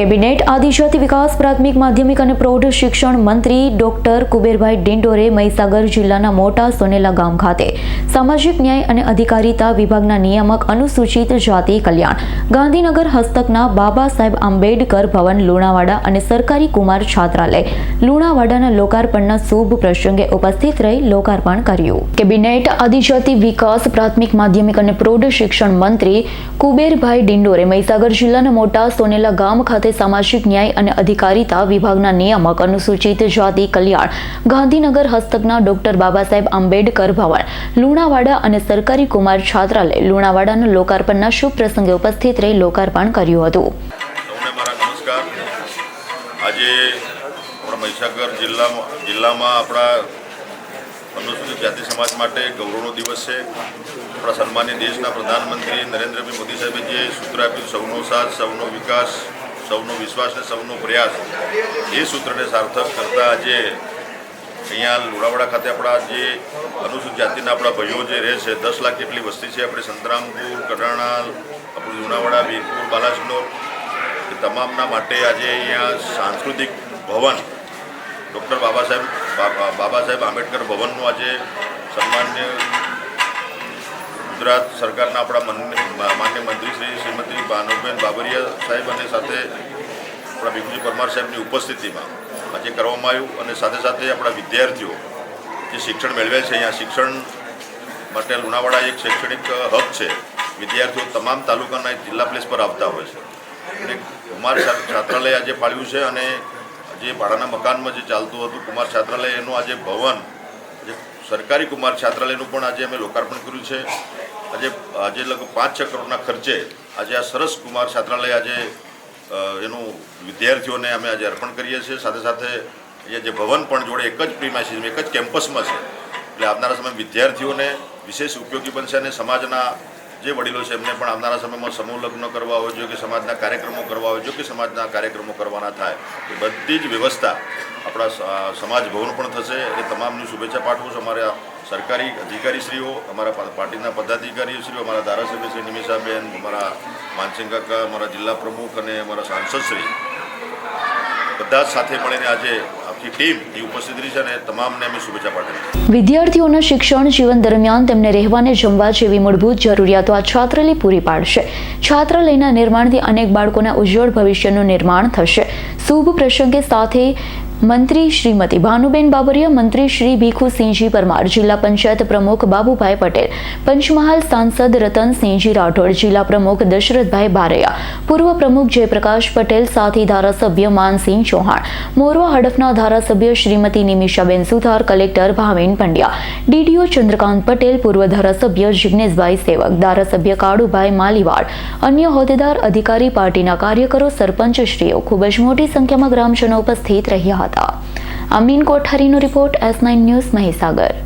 Cabinet આદિજાતિ વિકાસ, પ્રાથમિક, માધ્યમિક અને પ્રૌઢ શિક્ષણ મંત્રી ડોક્ટર કુબેરભાઈ ડિંડોરે મહીસાગર જિલ્લાના મોટા સોનેલા ગામ ખાતે સામાજિક ન્યાય અને અધિકારીતા વિભાગના નિયામક અનુસૂચિત જાતિ કલ્યાણ, ગાંધીનગર હસ્તકના બાબા સાહેબ આંબેડકર ભવન, લુણાવાડા અને સરકારી કુમાર છાત્રાલય, લુણાવાડાના લોકાર્પણના શુભ પ્રસંગે ઉપસ્થિત રહી લોકાર્પણ કર્યું. કેબિનેટ આદિજાતિ વિકાસ, પ્રાથમિક, માધ્યમિક અને પ્રૌઢ શિક્ષણ મંત્રી કુબેરભાઈ ડિંડોરે મહીસાગર જિલ્લાના મોટા સોનેલા ગામ ખાતે સામાજિક ન્યાય અને અધિકારીતા વિભાગના નિયામક અનુસૂચિત જાતિ કલ્યાણ, ગાંધીનગર હસ્તકના ડોક્ટર બાબા સાહેબ આંબેડકર ભવન, લુણાવાડા અને સરકારી કુમાર છાત્રાલય, લુણાવાડાના લોકાર્પણના શુભ પ્રસંગે ઉપસ્થિત રહી લોકાર્પણ કર્યું હતું. આજે મહીસાગર જિલ્લામાં જિલ્લામાં આપણા અનુસૂચિત જાતિ સમાજ માટે ગૌરવનો દિવસ છે. આપણા સન્માનીય દેશના પ્રધાનમંત્રી નરેન્દ્રભાઈ મોદી સાહેબે જે સૂત્ર આપ્યું, સૌનો સાથ, સૌનો વિકાસ સૌનો વિશ્વાસ ને સૌનો પ્રયાસ એ સૂત્રને સાર્થક કરતા આજે અહીંયા લુણાવાડા ખાતે આપણા જે અનુસૂચિત જાતિના આપણા ભાઈઓ જે રહે છે, દસ લાખ જેટલી વસ્તી છે આપણે સંતરામપુર કડાણા આપણું લુણાવાડા, વીરપુર બાલાસિનોર એ તમામના માટે આજે અહીંયા સાંસ્કૃતિક ભવન ડૉક્ટર બાબા સાહેબ બાબા સાહેબ આંબેડકર ભવનનું આજે સન્માન્ય ગુજરાત સરકારના આપણા મન- માન્ય મંત્રી શ્રી શ્રીમતી ભાનુબેન બાબરિયા સાહેબ અને સાથે આપણા ભીખુજી પરમાર સાહેબની ઉપસ્થિતિમાં આજે કરવામાં આવ્યું અને સાથે સાથે આપણા વિદ્યાર્થીઓ જે શિક્ષણ મેળવે છે, અહીંયા શિક્ષણ માટે લુણાવાડા એક શૈક્ષણિક હબ છે. વિદ્યાર્થીઓ તમામ તાલુકાના જિલ્લા પ્લેસ પર આવતા હોય છે. અને કુમાર છાત્રાલય આજે પાડ્યું છે અને જે ભાડાના મકાનમાં જે ચાલતું હતું, કુમાર છાત્રાલય એનું આજે ભવન જે સરકારી કુમાર છાત્રાલયનું પણ આજે અમે લોકાર્પણ કર્યું છે. આજે આજે લગભગ પાંચ છ કરોડના ખર્ચે આજે આ સરસ કુમાર છાત્રાલય આજે એનું વિદ્યાર્થીઓને અમે આજે અર્પણ કરીએ છીએ. સાથે સાથે એ જે ભવન પણ જોડે એક જ પ્રીમાઇસીસ એક જ કેમ્પસમાં છે. એટલે આવનારા સમય વિદ્યાર્થીઓને વિશેષ ઉપયોગી બનશે અને સમાજના જે વડીલો છે, એમને પણ આવનારા સમયમાં સમૂહ લગ્ન કરવા હોય જો કે સમાજના કાર્યક્રમો કરવા હોય જો કે સમાજના કાર્યક્રમો કરવાના થાય, એ બધી જ વ્યવસ્થા આપણા સમાજ ભવન પણ થશે. એ તમામની શુભેચ્છા પાઠવું છું અમારા સરકારી અધિકારીશ્રીઓ, અમારા પાર્ટીના પદાધિકારીશ્રીઓ, અમારા ધારાસભ્ય શ્રી નિમિષાબેન, અમારા માનસિંહ કાકા, અમારા જિલ્લા પ્રમુખ અને અમારા સાંસદશ્રી. બધા સાથે મળીને આજે વિદ્યાર્થીઓના શિક્ષણ જીવન દરમિયાન તેમને રહેવાને જમવા જેવી મૂળભૂત જરૂરિયાતો આ છાત્રાલય પૂરી પાડશે. છાત્રાલયના નિર્માણથી અનેક બાળકોના ઉજ્જવળ ભવિષ્યનું નિર્માણ થશે. શુભ પ્રસંગે સાથે મંત્રી શ્રીમતી ભાનુબેન બાબરિયા, મંત્રી શ્રી ભીખુસિંહજી પરમાર, જિલ્લા પંચાયત પ્રમુખ બાબુભાઈ પટેલ, પંચમહાલ સાંસદ રતનસિંહજી રાઠોડ, જિલ્લા પ્રમુખ દશરથભાઈ બારૈયા, પૂર્વ પ્રમુખ જયપ્રકાશ પટેલ, સાથી ધારાસભ્ય માનસિંહ ચૌહાણ, મોરવા હડફના ધારાસભ્ય શ્રીમતી નિમિષાબેન સુથાર, કલેક્ટર ભાવેન પંડ્યા, ડીડીઓ ચંદ્રકાંત પટેલ, પૂર્વ ધારાસભ્ય જિગ્નેશભાઈ સેવક, ધારાસભ્ય કાળુભાઈ માલીવાડ, અન્ય હોદ્દેદાર અધિકારી પાર્ટીના કાર્યકરો, સરપંચશ્રીઓ ખૂબ જ મોટી સંખ્યામાં ગ્રામજનો ઉપસ્થિત રહ્યા હતા Amin કોઠારીનો report S nine news Mahisagar.